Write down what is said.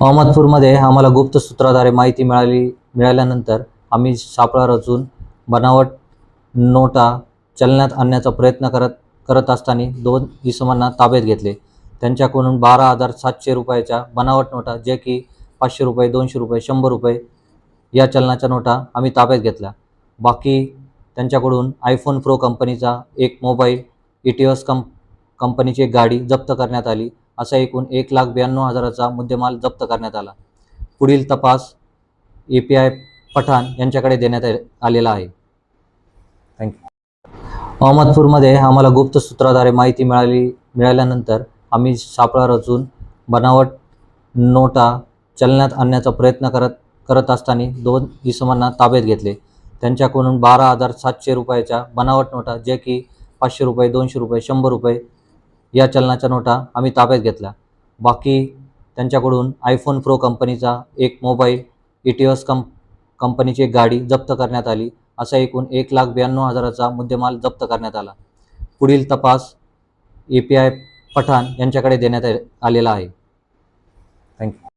अहमदपूरमध्ये आम्हाला गुप्त सूत्राद्वारे माहिती मिळाली मिळाल्यानंतर आम्ही सापळा रचून बनावट नोटा चलनात आणण्याचा प्रयत्न करत करत असताना दोन इसमांना ताब्यात घेतले. त्यांच्याकडून बारा हजार सातशे रुपयाच्या बनावट नोटा जे की पाचशे रुपये दोनशे रुपये शंभर रुपये या चलनाच्या नोटा आम्ही ताब्यात घेतल्या. बाकी त्यांच्याकडून आयफोन प्रो कंपनीचा एक मोबाईल इटिओस कंप कंपनीची एक गाडी जप्त करण्यात आली. असा एकूण एक लाख ब्याण्णव हजाराचा मुद्देमाल जप्त करण्यात आला. पुढील तपास ए पी आय पठाण यांच्याकडे देण्यात आलेला आहे. थँक्यू अहमदपूरमध्ये आम्हाला गुप्त सूत्राद्वारे माहिती मिळाली मिळाल्यानंतर आम्ही सापळा रचून बनावट नोटा चलनात आणण्याचा प्रयत्न करत करत असताना दोन इसमांना ताब्यात घेतले. त्यांच्याकडून बारा हजार सातशे रुपयाच्या बनावट नोटा जे की पाचशे रुपये दोनशे रुपये शंभर रुपये या चलनाच्या नोटा आम्ही ताब्यात घेतल्या. बाकी त्यांच्याकडून आयफोन प्रो कंपनीचा एक मोबाईल इटिओस कंप कंपनीची एक गाडी जप्त करण्यात आली. असा एकूण एक लाख ब्याण्णव हजाराचा मुद्देमाल जप्त करण्यात आला. पुढील तपास ए पी आय पठाण यांच्याकडे देण्यात आलेला आहे. थँक्यू